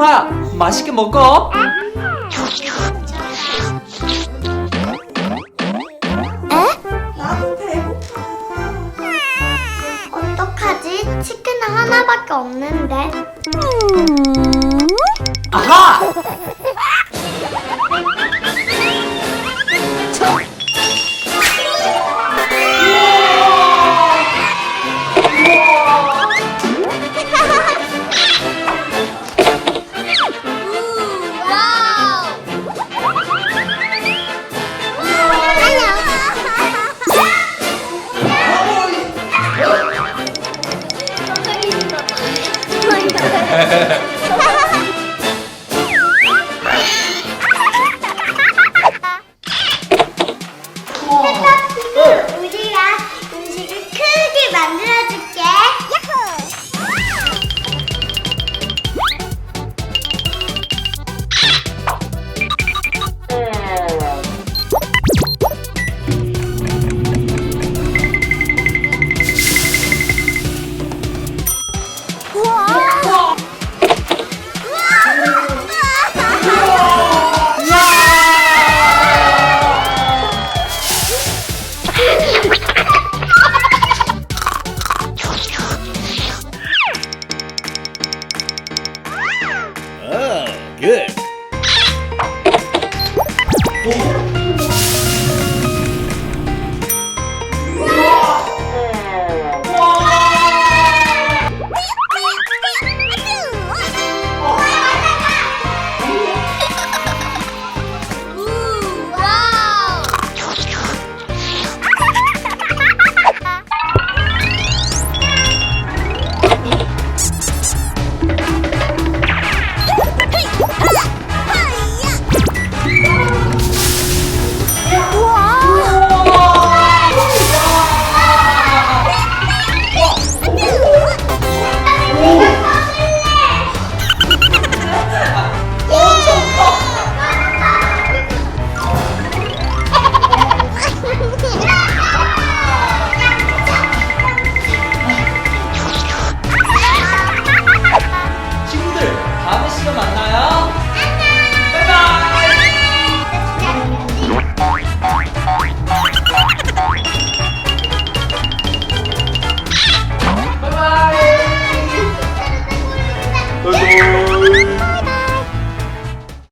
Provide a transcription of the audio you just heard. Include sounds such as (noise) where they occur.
페파야 맛있게 먹어 나도 배고파. 어떡하지? 치킨은 하나밖에 없는데. 아하 Yeah. (laughs) good.